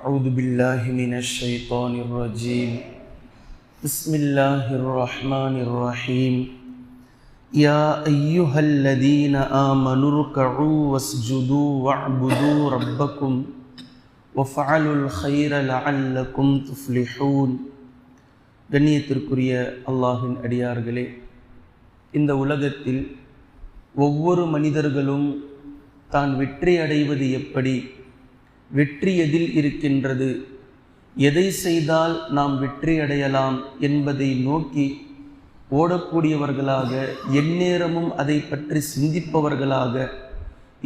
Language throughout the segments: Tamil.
أعوذ بالله من الشيطان الرجيم بسم الله الرحمن الرحيم يا أيها الذين آمنوا اركعوا واسجدوا واعبدوا ربكم وفعلوا الخير لعلكم تفلحون கண்ணியத்திற்குரிய அல்லாஹின் அடியார்களே இந்த உலகத்தில் ஒவ்வொரு மனிதர்களும் தான் வெற்றி அடைவது எப்படி வெற்றி எதில் இருக்கின்றது. எதை செய்தால் நாம் வெற்றி அடையலாம் என்பதை நோக்கி ஓடக்கூடியவர்களாக எந்நேரமும் அதை பற்றி சிந்திப்பவர்களாக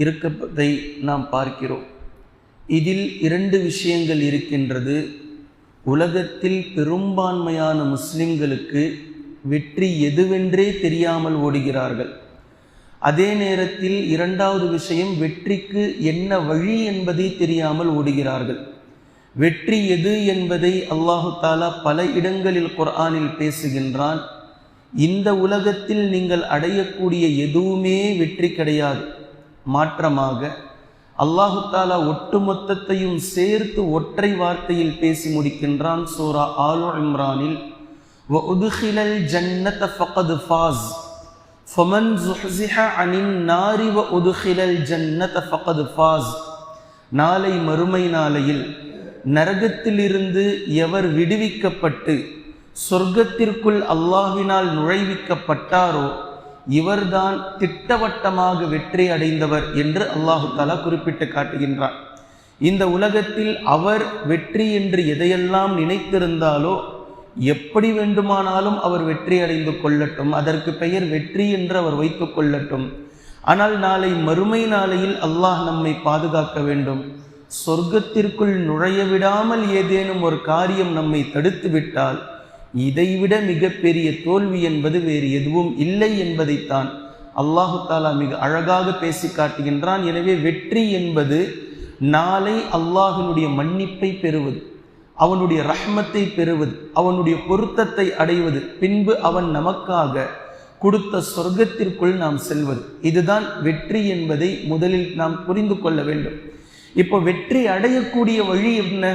இருப்பதை நாம் பார்க்கிறோம். இதில் இரண்டு விஷயங்கள் இருக்கின்றது. உலகத்தில் பெரும்பான்மையான முஸ்லிம்களுக்கு வெற்றி எதுவென்றே தெரியாமல் ஓடுகிறார்கள். அதே நேரத்தில் இரண்டாவது விஷயம் வெற்றிக்கு என்ன வழி என்பதை தெரியாமல் ஓடுகிறார்கள். வெற்றி எது என்பதை அல்லாஹு தாலா பல இடங்களில் குர்ஆனில் பேசுகின்றான். இந்த உலகத்தில் நீங்கள் அடையக்கூடிய எதுவுமே வெற்றி கிடையாது. மாற்றமாக அல்லாஹு தாலா ஒட்டுமொத்தத்தையும் சேர்த்து ஒற்றை வார்த்தையில் பேசி முடிக்கின்றான் சோரா ஆலு இம்ரானில் ஜன்னத ஃபகத் ஃபாஸ். ஃபமன் ஜுஹ்சிஹ அனின் நாரி வ உதுஹிலல் ஜன்னத ஃபகது ஃபாஸ் நாளை மறுமை நாளையில் நரகத்திலிருந்து எவர் விடுவிக்கப்பட்டு சொர்க்கத்திற்குள் அல்லாஹினால் நுழைவிக்கப்பட்டாரோ இவர்தான் திட்டவட்டமாக வெற்றி அடைந்தவர் என்று அல்லாஹு தலா குறிப்பிட்டு காட்டுகின்றார் இந்த உலகத்தில் அவர் வெற்றி என்று எதையெல்லாம் நினைத்திருந்தாலோ எப்படி வேண்டுமானாலும் அவர் வெற்றி அடைந்து கொள்ளட்டும். அதற்கு பெயர் வெற்றி என்று அவர் வைத்து கொள்ளட்டும். ஆனால் நாளை மறுமை நாளையில் அல்லாஹ் நம்மை பாதுகாக்க வேண்டும். சொர்க்கத்திற்குள் நுழைய விடாமல் ஏதேனும் ஒரு காரியம் நம்மை தடுத்து விட்டால் இதைவிட மிகப்பெரிய தோல்வி என்பது வேறு எதுவும் இல்லை என்பதைத்தான் அல்லாஹு தாலா மிக அழகாக பேசி காட்டுகின்றான். எனவே வெற்றி என்பது நாளை அல்லாஹினுடைய மன்னிப்பை பெறுவது. அவனுடைய ரஹ்மத்தை பெறுவது அவனுடைய பொருத்தத்தை அடைவது பின்பு அவன் நமக்காக கொடுத்த சொர்க்கத்திற்குள் நாம் செல்வது. இதுதான் வெற்றி என்பதை முதலில் நாம் புரிந்து கொள்ள வேண்டும். இப்போ வெற்றி அடையக்கூடிய வழி என்ன?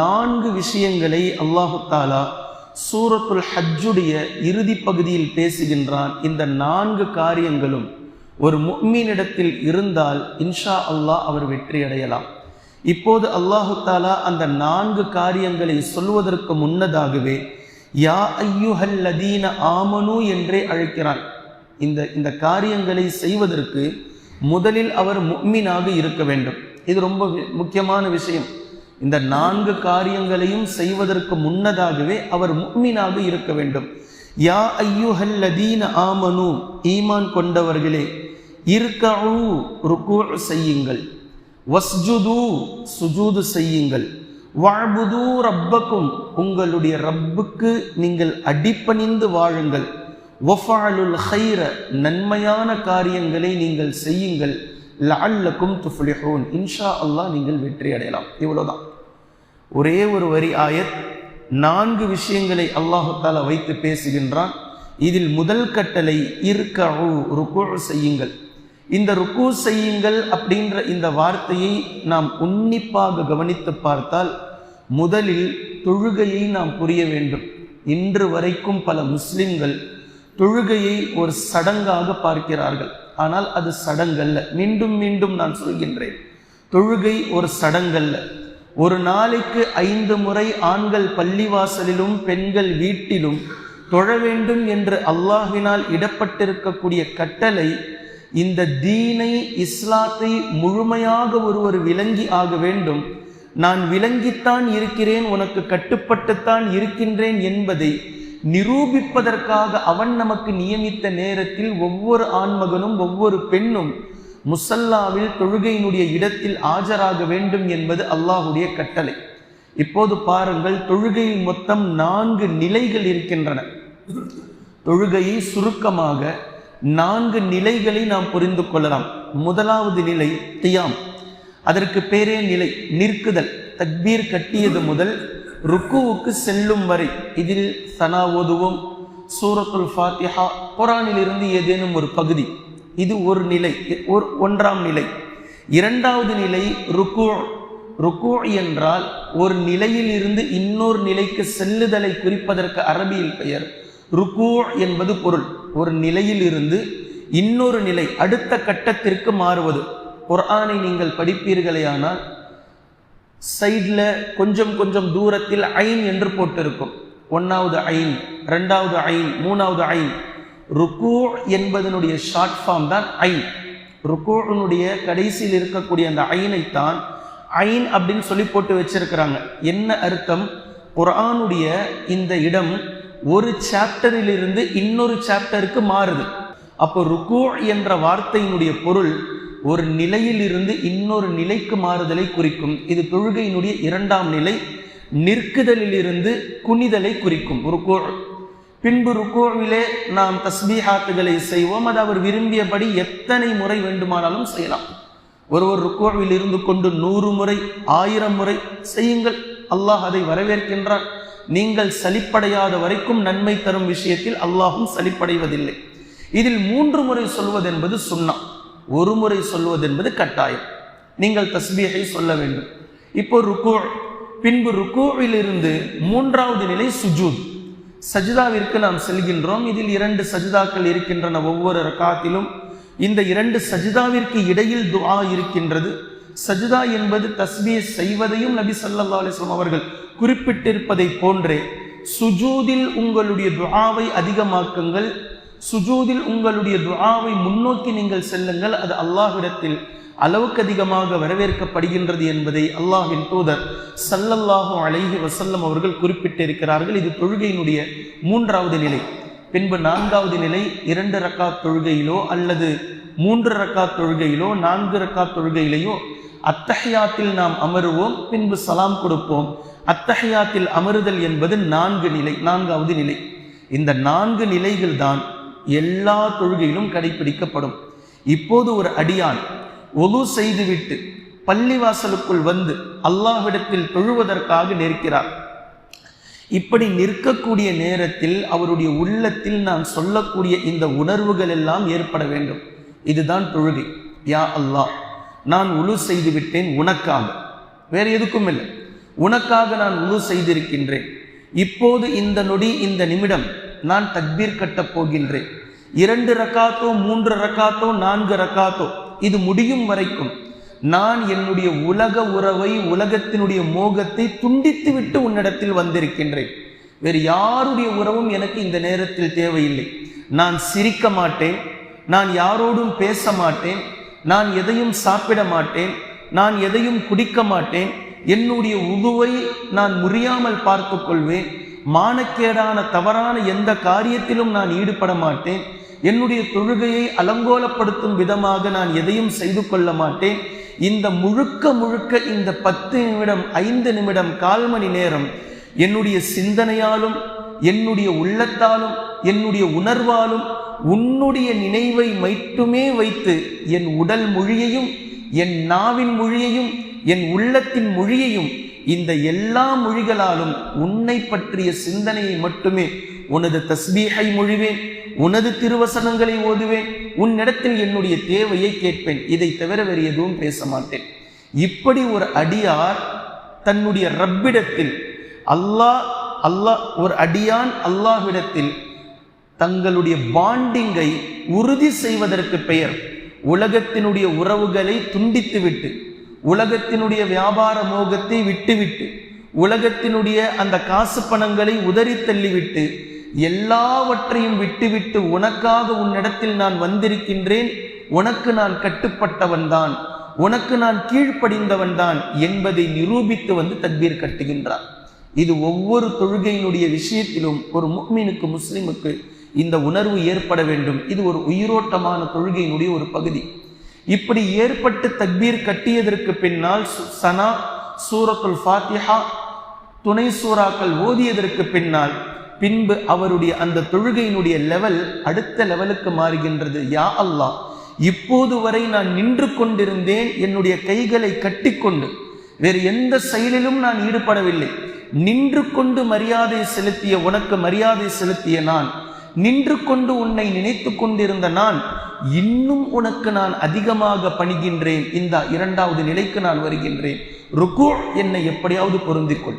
நான்கு விஷயங்களை அல்லாஹு தாலா சூரத்துல் ஹஜ்ஜுடைய இறுதி பகுதியில் பேசுகின்றான். இந்த நான்கு காரியங்களும் ஒரு முக்மீனிடத்தில் இருந்தால் இன்ஷா அல்லாஹ் அவர் வெற்றி அடையலாம். இப்போது அல்லாஹு தாலா அந்த நான்கு காரியங்களை சொல்வதற்கு முன்னதாகவே யா ஐயுஹல்லதீன ஆமனு என்றே அழைக்கிறான். இந்த இந்த காரியங்களை செய்வதற்கு முதலில் அவர் முக்மீனாக இருக்க வேண்டும். இது ரொம்ப முக்கியமான விஷயம். இந்த நான்கு காரியங்களையும் செய்வதற்கு முன்னதாகவே அவர் முக்மீனாக இருக்க வேண்டும். யா ஐயுஹல்லதீன ஆமனு ஈமான் கொண்டவர்களே இருக்கூ ருக்கு செய்யுங்கள். வஸ்ஜுது சுஜூது செய்யுங்கள். வாழ்புது ரப்பக்கும் உங்களுடைய ரப்புக்கு நீங்கள் அடிப்பணிந்து வாழுங்கள். ஒஃபாலுல் ஹைர நன்மையான காரியங்களை நீங்கள் செய்யுங்கள். லஅல்லக்கும் துஃப்லிஹூன். இன்ஷா அல்லாஹ் நீங்கள் வெற்றி அடையலாம். இவ்வளோதான் ஒரே ஒரு வரி ஆயத் நான்கு விஷயங்களை அல்லாஹால வைத்து பேசுகின்றான். இதில் முதல் கட்டளை இருக்கூ ருக்கு செய்யுங்கள். இந்த ருக்கு செய்யுங்கள் அப்படின்ற இந்த வார்த்தையை நாம் உன்னிப்பாக கவனித்து பார்த்தால் முதலில் தொழுகையை நாம் புரிய வேண்டும். இன்று வரைக்கும் பல முஸ்லிம்கள் தொழுகையை ஒரு சடங்காக பார்க்கிறார்கள். ஆனால் அது சடங்கல்ல. மீண்டும் மீண்டும் நான் சொல்கின்றேன். தொழுகை ஒரு சடங்கல்ல. ஒரு நாளைக்கு ஐந்து முறை ஆண்கள் பள்ளிவாசலிலும் பெண்கள் வீட்டிலும் தொழ வேண்டும் என்று அல்லாஹினால் இடப்பட்டிருக்கக்கூடிய கட்டளை இந்த தீனை இஸ்லாத்தை முழுமையாக ஒருவர் விளங்கி ஆக வேண்டும். நான் விளங்கித்தான் இருக்கிறேன் உனக்கு கட்டுப்பட்டுத்தான் இருக்கின்றேன் என்பதை நிரூபிப்பதற்காக அவன் நமக்கு நியமித்த நேரத்தில் ஒவ்வொரு ஆண்மகனும் ஒவ்வொரு பெண்ணும் முசல்லாவில் தொழுகையினுடைய இடத்தில் ஆஜராக வேண்டும் என்பது அல்லாஹுடைய கட்டளை. இப்போது பாருங்கள் தொழுகையில் மொத்தம் நான்கு நிலைகள் இருக்கின்றன. தொழுகையை சுருக்கமாக நான்கு நிலைகளை நாம் புரிந்து கொள்ளலாம். முதலாவது நிலை தியாம். அதற்கு பேரே நிலை நிற்குதல். தக்பீர் கட்டியது முதல் ருக்குவுக்கு செல்லும் வரை இதில் சனா ஓதுவோம். சூரத்துல் ஃபாத்திஹா குரானில் இருந்து ஏதேனும் ஒரு பகுதி. இது ஒரு நிலை ஒரு ஒன்றாம் நிலை. இரண்டாவது நிலை ருக்கு. ருக்கு என்றால் ஒரு நிலையில் இருந்து இன்னொரு நிலைக்கு செல்லுதலை குறிப்பதற்கு அரபியில் பெயர். ருக்கு என்பது பொருள். ஒரு நிலையில் இருந்து இன்னொரு நிலை அடுத்த கட்டத்திற்கு மாறுவது. குர்ஆனை நீங்கள் படிப்பீர்களேயானால் சைடில் கொஞ்சம் கொஞ்சம் தூரத்தில் ஐன் என்று போட்டிருக்கும். ஒன்றாவது ஐன் ரெண்டாவது ஐன் மூணாவது ஐன். ருக்கு என்பதனுடைய ஷார்ட் ஃபார்ம் தான் ஐன். ருக்குனுடைய கடைசியில் இருக்கக்கூடிய அந்த ஐனைத்தான் ஐன் அப்படின்னு சொல்லி போட்டு வச்சிருக்கிறாங்க. என்ன அர்த்தம்? குர்ஆனுடைய இந்த இடம் ஒரு சாப்டரிலிருந்து இன்னொரு சாப்டருக்கு மாறுது. அப்போ ருக்கு என்ற வார்த்தையினுடைய பொருள் ஒரு நிலையில் இருந்து இன்னொரு நிலைக்கு மாறுதலை குறிக்கும். இது தொழுகையினுடைய இரண்டாம் நிலை நிற்குதலில் இருந்து குனிதலை குறிக்கும். ருக்கு பின்பு ருக்கோவிலே நாம் தஸ்பீஹாத்துகளை செய்வோம். அது அவர் விரும்பியபடி எத்தனை முறை வேண்டுமானாலும் செய்யலாம். ஒருவர் ருக்கோவில் இருந்து கொண்டு நூறு முறை ஆயிரம் முறை செய்யுங்கள். அல்லாஹ் அதை வரவேற்கின்றான். நீங்கள் சலிப்படையாத வரைக்கும் நன்மை தரும் விஷயத்தில் அல்லாஹும் சலிப்படைவதில்லை. இதில் மூன்று முறை சொல்வது என்பது சுண்ணா. ஒரு முறை சொல்வது என்பது கட்டாயம். நீங்கள் தஸ்பீகை சொல்ல வேண்டும். இப்போ ருக்கு பின்பு ருக்குவிலிருந்து மூன்றாவது நிலை சுஜூத். சஜிதாவிற்கு நாம் செல்கின்றோம். இதில் இரண்டு சஜிதாக்கள் இருக்கின்றன ஒவ்வொரு ரக்காத்திலும். இந்த இரண்டு சஜிதாவிற்கு இடையில் துவா இருக்கின்றது. சஜிதா என்பது தஸ்பீ செய்வதையும் நபி சல்லா அலிஸ்லாம் அவர்கள் குறிப்பிட்டிருப்பதை போன்றே சுஜூதில் உங்களுடைய துஆவை அதிகமாக்குங்கள் சுஜூதில் உங்களுடைய துஆவை முன்னோக்கி நீங்கள் செல்லுங்கள் அது அல்லாஹிடத்தில் அளவுக்கு அதிகமாக வரவேற்கப்படுகின்றது என்பதை அல்லாஹின் தூதர் சல்லல்லாஹு அலைஹி வசல்லம் அவர்கள் குறிப்பிட்டிருக்கிறார்கள். இது தொழுகையினுடைய மூன்றாவது நிலை. பின்பு நான்காவது நிலை இரண்டு ரக்காத் தொழுகையிலோ அல்லது மூன்று ரக்காத் தொழுகையிலோ நான்கு ரக்காத் தொழுகையிலேயோ அத்தஹியாத்தில் நாம் அமருவோம் பின்பு சலாம் கொடுப்போம். அத்தஹியாத்தில் அமருதல் என்பது நான்கு நிலை நான்காவது நிலை. இந்த நான்கு நிலைகள் தான் எல்லா தொழுகையிலும் கடைபிடிக்கப்படும் இப்போது ஒரு அடியான் ஒது செய்துவிட்டு பள்ளிவாசலுக்குள் வந்து அல்லாஹ்விடத்தில் தொழுவதற்காக நிற்கிறார். இப்படி நிற்கக்கூடிய நேரத்தில் அவருடைய உள்ளத்தில் நான் சொல்லக்கூடிய இந்த உணர்வுகள் எல்லாம் ஏற்பட வேண்டும். இதுதான் தொழுகை. யா அல்லாஹ் நான் உழு செய்து விட்டேன் உனக்காக. வேறு எதுக்கும் இல்லை. உனக்காக நான் உழு செய்திருக்கின்றேன். இப்போது இந்த நொடி இந்த நிமிடம் நான் தக்பீர் கட்டப் போகின்றேன். இரண்டு ரக்காத்தோ மூன்று ரக்காத்தோ நான்கு ரக்காத்தோ இது முடியும் வரைக்கும் நான் என்னுடைய உலக உறவை உலகத்தினுடைய மோகத்தை துண்டித்து விட்டு உன்னிடத்தில் வந்திருக்கின்றேன். வேறு யாருடைய உறவும் எனக்கு இந்த நேரத்தில் தேவையில்லை. நான் சிரிக்க மாட்டேன். நான் யாரோடும் பேச மாட்டேன். நான் எதையும் சாப்பிட மாட்டேன் நான் எதையும் குடிக்க மாட்டேன் என்னுடைய உதுவை நான் முறியாமல் பார்த்து கொள்வேன் மானக்கேடான தவறான எந்த காரியத்திலும் நான் ஈடுபட மாட்டேன் என்னுடைய தொழுகையை அலங்கோலப்படுத்தும் விதமாக நான் எதையும் செய்து கொள்ள மாட்டேன். இந்த முழுக்க முழுக்க இந்த பத்து நிமிடம் ஐந்து நிமிடம் கால் மணி நேரம் என்னுடைய சிந்தனையாலும் என்னுடைய உள்ளத்தாலும் என்னுடைய உணர்வாலும் உன்னுடைய நினைவை மட்டுமே வைத்து என் உடல் மொழியையும் என் நாவின் மொழியையும் என் உள்ளத்தின் மொழியையும் இந்த எல்லா மொழிகளாலும் உன்னை பற்றிய சிந்தனையை மட்டுமே உனது தஸ்பீகை மொழிவேன் உனது திருவசனங்களை ஓதுவேன் உன்னிடத்தில் என்னுடைய தேவையை கேட்பேன். இதை தவிர வேறு எதுவும் பேச மாட்டேன். இப்படி ஒரு அடியார் தன்னுடைய ரப்பிடத்தில் அல்லாஹ் அல்லாஹ் ஒரு அடியான் அல்லாஹ்விடத்தில் தங்களுடைய பாண்டிங்கை உறுதி செய்வதற்கு பெயர். உலகத்தினுடைய உறவுகளை துண்டித்துவிட்டு உலகத்தினுடைய வியாபார மோகத்தை விட்டுவிட்டு உலகத்தினுடைய அந்த காசு பணங்களை உதறி தள்ளிவிட்டு எல்லாவற்றையும் விட்டுவிட்டு உனக்காக உன்னிடத்தில் நான் வந்திருக்கின்றேன். உனக்கு நான் கட்டுப்பட்டவன் தான். உனக்கு நான் கீழ்ப்படிந்தவன் தான் என்பதை நிரூபித்து வந்து தக்பீர் கட்டுகின்றார். இது ஒவ்வொரு தொழுகையினுடைய விஷயத்திலும் ஒரு முக்மீனுக்கு முஸ்லிமுக்கு இந்த உணர்வு ஏற்பட வேண்டும். இது ஒரு உயிரோட்டமான தொழுகையினுடைய ஒரு பகுதி. இப்படி ஏற்பட்டு தக்பீர் கட்டியதற்கு பின்னால் சு- சனா சூரத்துல் ஃபாத்திஹா துணை சூறாக்கள் ஓதியதற்கு பின்னால் பின்பு அவருடைய அந்த தொழுகையினுடைய லெவல் அடுத்த லெவலுக்கு மாறுகின்றது. யா அல்லாஹ் இப்போது வரை நான் நின்று கொண்டிருந்தேன். என்னுடைய கைகளை கட்டிக்கொண்டு வேறு எந்த செயலிலும் நான் ஈடுபடவில்லை. நின்று கொண்டு மரியாதை செலுத்திய உனக்கு மரியாதை செலுத்திய நான் நின்று கொண்டு உன்னை நினைத்து கொண்டிருந்த நான் இன்னும் உனக்கு நான் அதிகமாக பணிகின்றேன். இந்த இரண்டாவது நிலைக்கு நான் வருகின்றேன். ருக்கு என்னை எப்படியாவது பொருந்திக்கொள்.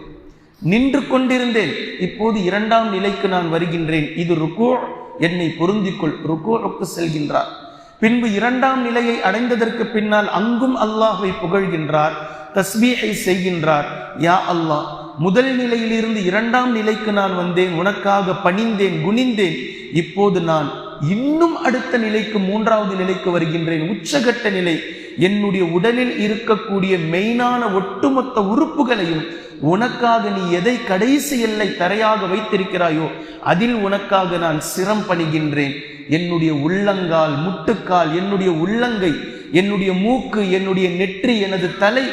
நின்று கொண்டிருந்தேன். இப்போது இரண்டாம் நிலைக்கு நான் வருகின்றேன். இது ருக்கு என்னை பொருந்திக்கொள். ருக்கு செல்கின்றார். பின்பு இரண்டாம் நிலையை அடைந்ததற்கு பின்னால் அங்கும் அல்லாஹை புகழ்கின்றார் தஸ்பீஹை செய்கின்றார். யா அல்லாஹ் முதல் நிலையிலிருந்து இரண்டாம் நிலைக்கு நான் வந்தேன் உனக்காக பணிந்தேன் குனிந்தேன். இப்போது நான் இன்னும் அடுத்த நிலைக்கு மூன்றாவது நிலைக்கு வருகின்றேன். உச்சகட்ட நிலை. என்னுடைய உடலில் இருக்கக்கூடிய மெயினான ஒட்டுமொத்த உறுப்புகளையும் உனக்காக நீ எதை கடைசி எல்லை தரையாக வைத்திருக்கிறாயோ அதில் உனக்காக நான் சிரம் பணிகின்றேன். என்னுடைய உள்ளங்கால் முட்டுக்கால் என்னுடைய உள்ளங்கை என்னுடைய மூக்கு என்னுடைய நெற்றி எனது தலை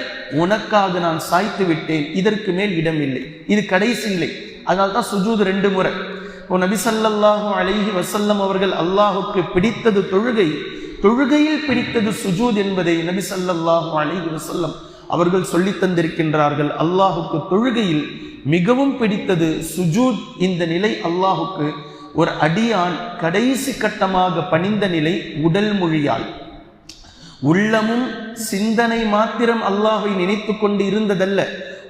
உனக்காக நான் சாய்த்து விட்டேன். இதற்கு மேல் இடமில்லை. இது கடைசி நிலை. அதனால தான் சுஜூத் ரெண்டு முறை. இப்போ நபி ஸல்லல்லாஹு அலைஹி வசல்லம் அவர்கள் அல்லாஹுக்கு பிடித்தது தொழுகை. தொழுகையில் பிடித்தது சுஜூத் என்பதை நபி ஸல்லல்லாஹு அலைஹி வசல்லம் அவர்கள் சொல்லி தந்திருக்கின்றார்கள். அல்லாஹுக்கு தொழுகையில் மிகவும் பிடித்தது சுஜூத் இந்த நிலை அல்லாஹுக்கு ஒரு அடியான் கடைசி கட்டமாக பணிந்த நிலை உடல் மொழியால். உள்ளமும் சிந்தனை மாத்திரம் அல்லாஹை நினைத்து கொண்டு இருந்ததல்ல.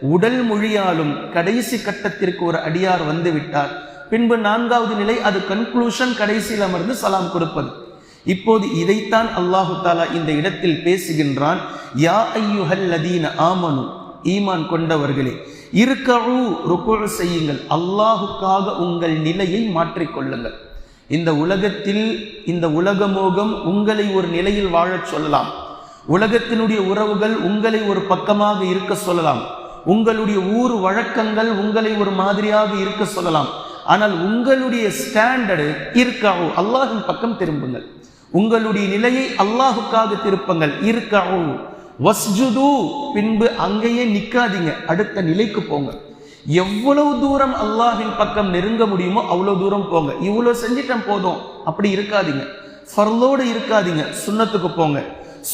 உடல் மொழியாலும் கடைசி கட்டத்திற்கு ஒரு அடியார் வந்து விட்டார். பின்பு நான்காவது நிலை அது கன்க்ளூஷன் கடைசியில் அமர்ந்து சலாம் கொடுப்பது. இப்போது இதைத்தான் அல்லாஹு தாலா இந்த இடத்தில் பேசுகின்றான். யா ஐயுஹல் லதீன ஆமனு ஈமான் கொண்டவர்களே இருக்கழு ருக்கு செய்யுங்கள். அல்லாஹுக்காக உங்கள் நிலையை மாற்றிக்கொள்ளுங்கள். இந்த உலகத்தில் இந்த உலக மோகம் உங்களை ஒரு நிலையில் வாழச் சொல்லலாம். உலகத்தினுடைய உறவுகள் உங்களை ஒரு பக்கமாக இருக்க சொல்லலாம். உங்களுடைய ஊர் வழக்கங்கள் உங்களை ஒரு மாதிரியாக இருக்க சொல்லலாம். ஆனால் உங்களுடைய ஸ்டாண்டர்டு இருக்காவோ? அல்லாஹின் பக்கம் திரும்புங்கள். உங்களுடைய நிலையை அல்லாஹுக்காக திருப்புங்கள். இருக்காவோ? வஸ்ஜுது பின்பு அங்கேயே நிற்காதீங்க அடுத்த நிலைக்கு போங்க. எவ்வளவு தூரம் அல்லாஹின் பக்கம் நெருங்க முடியுமோ அவ்வளவு தூரம் போங்க. இவ்வளவு செஞ்சிட்டேன் போதும். அப்படி இருக்காதீங்க. ஃபர்லோடு இருக்காதீங்க. சுண்ணத்துக்கு போங்க.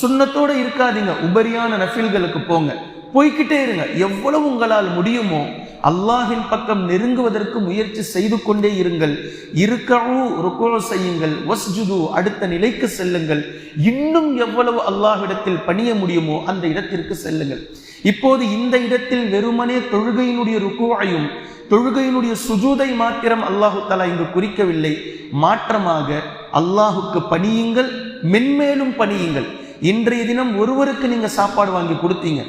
சுண்ணத்தோடு இருக்காதீங்க. உபரியான நஃபில்களுக்கு போங்க. போய்கிட்டே இருங்க. எவ்வளவு உங்களால் முடியுமோ அல்லாஹின் பக்கம் நெருங்குவதற்கு முயற்சி செய்து கொண்டே இருங்கள். இருக்கவும் ருக்கோ செய்யுங்கள். வஸ்ஜுது அடுத்த நிலைக்கு செல்லுங்கள். இன்னும் எவ்வளவு அல்லாஹ்விடத்தில் பணிய முடியுமோ அந்த இடத்திற்கு செல்லுங்கள். இப்போது இந்த இடத்தில் வெறுமனே தொழுகையினுடைய ருக்குவாயும் தொழுகையினுடைய சுஜூதை மாத்திரம் அல்லாஹு தலா இங்கு குறிக்கவில்லை. மாற்றமாக அல்லாஹுக்கு பணியுங்கள் மென்மேலும் பணியுங்கள். இன்றைய தினம் ஒருவருக்கு நீங்க சாப்பாடு வாங்கி கொடுத்தீங்க.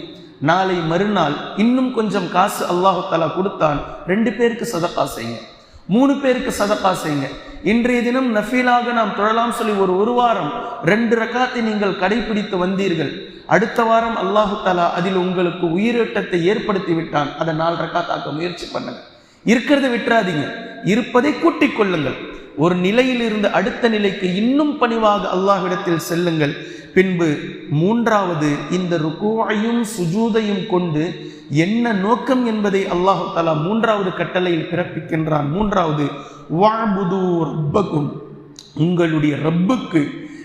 நாளை மறுநாள் இன்னும் கொஞ்சம் காசு அல்லாஹு தலா கொடுத்தான் ரெண்டு பேருக்கு சதக்கா செய்யுங்க. மூணு பேருக்கு சதக்கா செய்யுங்க. இன்றைய தினம் நஃபீலாக நாம் தொழலாம் சொல்லி ஒரு ஒரு வாரம் ரெண்டு ரக்காத்தை நீங்கள் கடைபிடித்து வந்தீர்கள். அடுத்த வாரம் அல்லாஹு தலா அதில் உங்களுக்கு உயிரோட்டத்தை ஏற்படுத்தி விட்டான். அதை நாலு ரக்காத்தாக்க முயற்சி பண்ணுங்க. இருக்கிறத விட்டுறாதீங்க. இருப்பதை கூட்டிக் கொள்ளுங்கள். ஒரு நிலையிலிருந்து அடுத்த நிலைக்கு இன்னும் பணிவாக அல்லாஹ்விடத்தில் செல்லுங்கள். பின்பு மூன்றாவது இந்த ருக்குவையும் சுஜூதையும் கொண்டு என்ன நோக்கம் என்பதை அல்லாஹு தலா மூன்றாவது கட்டளையில் பிறப்பிக்கின்றான். மூன்றாவது வாபுது ரப்பகும் உங்களுடைய ரப்புக்கு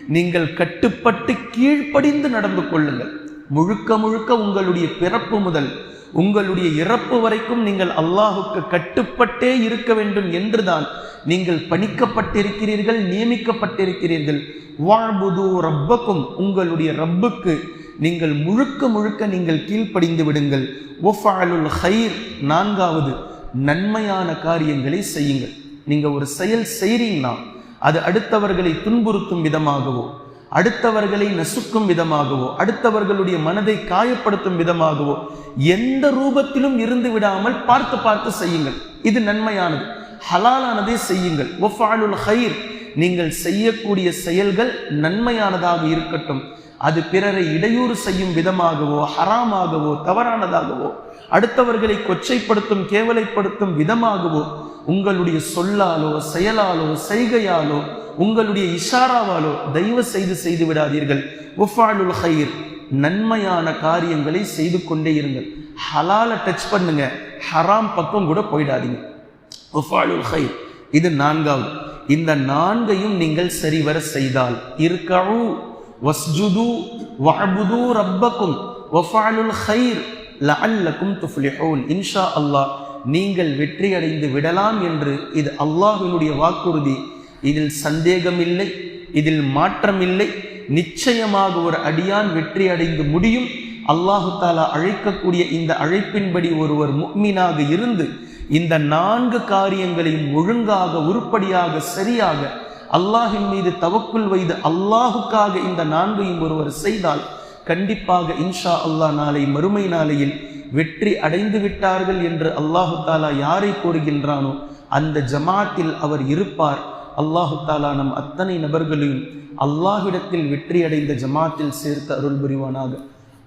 நீங்கள் கட்டுப்பட்டு கீழ்ப்படிந்து நடந்து கொள்ளுங்கள். முழுக்க முழுக்க உங்களுடைய பிறப்பு முதல் உங்களுடைய இறப்பு வரைக்கும் நீங்கள் அல்லாஹுக்கு கட்டுப்பட்டே இருக்க வேண்டும் என்றுதான் நீங்கள் பணிக்கப்பட்டிருக்கிறீர்கள் நியமிக்கப்பட்டிருக்கிறீர்கள். வாழ்புது ரப்பக்கும். உங்களுடைய ரப்புக்கு நீங்கள் முழுக்க முழுக்க நீங்கள் கீழ்ப்படிந்து விடுங்கள். ஒஃபாலுல் ஹைர் நான்காவது நன்மையான காரியங்களை செய்யுங்கள். நீங்கள் ஒரு செயல் செய்கிறீங்கன்னா அது அடுத்தவர்களை துன்புறுத்தும் விதமாகவோ அடுத்தவர்களை நசுக்கும் விதமாகவோ அடுத்தவர்களுடைய மனதை காயப்படுத்தும் விதமாகவோ எந்த ரூபத்திலும் இருந்து விடாமல் பார்த்து பார்த்து செய்யுங்கள். இது நன்மையானது. ஹலாலானதை செய்யுங்கள். ஒஃபாலுல் ஹைர் நீங்கள் செய்யக்கூடிய செயல்கள் நன்மையானதாக இருக்கட்டும். அது பிறரை இடையூறு செய்யும் விதமாகவோ ஹராமாகவோ தவறானதாகவோ அடுத்தவர்களை கொச்சைப்படுத்தும் கேவலைப்படுத்தும் விதமாகவோ உங்களுடைய சொல்லாலோ செயலாலோ செய்கையாலோ உங்களுடைய இஷாராவாலோ தயவு செய்து செய்து விடாதீர்கள். ஒஃபாலுல் நன்மையான காரியங்களை செய்து கொண்டே இருங்கள். ஹலால டச் பண்ணுங்க. ஹராம் பக்கம் கூட போயிடாதீங்க. ஒஃபாலுல் ஹயிர் இது நான்காவது. இந்த நான்கையும் நீங்கள் சரிவர செய்தால் இருக்கவும் வஸ்ஜுது வஅபுது ரப்பக்கும் வஃபாலுல் ஹைர் லஅல்லக்கும் துஃப்லிஹூன். இன்ஷா அல்லாஹ் நீங்கள் வெற்றி அடைந்து விடலாம் என்று இது அல்லாஹினுடைய வாக்குறுதி. இதில் சந்தேகமில்லை இதில் மாற்றமில்லை. நிச்சயமாக ஒரு அடியான் வெற்றி அடைந்து முடியும். அல்லாஹு தாலா அழைக்கக்கூடிய இந்த அழைப்பின்படி ஒருவர் முக்மீனாக இருந்து இந்த நான்கு காரியங்களையும் ஒழுங்காக உருப்படியாக சரியாக அல்லாஹின் மீது தவக்குள் வைத்து அல்லாஹுக்காக இந்த நான்கையும் ஒருவர் செய்தால் கண்டிப்பாக இன்ஷா அல்லாஹ் நாளை மறுமை நாளையில் வெற்றி அடைந்து விட்டார்கள் என்று அல்லாஹு தாலா யாரை கூறுகின்றானோ அந்த ஜமாத்தில் அவர் இருப்பார். அல்லாஹு தாலா நம் அத்தனை நபர்களையும் அல்லாஹிடத்தில் வெற்றி அடைந்த ஜமாத்தில் சேர்த்து அருள் புரிவானாக.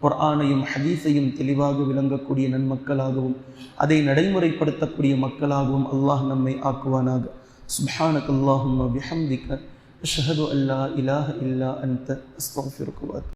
குர்ஆனையும் ஹதீஸையும் தெளிவாக விளங்கக்கூடிய நன்மக்களாகவும் அதை நடைமுறைப்படுத்தக்கூடிய மக்களாகவும் அல்லாஹ் நம்மை ஆக்குவானாக. سبحانك اللهم بحمدك أشهد أن لا إله إلا أنت أستغفرك وأتوب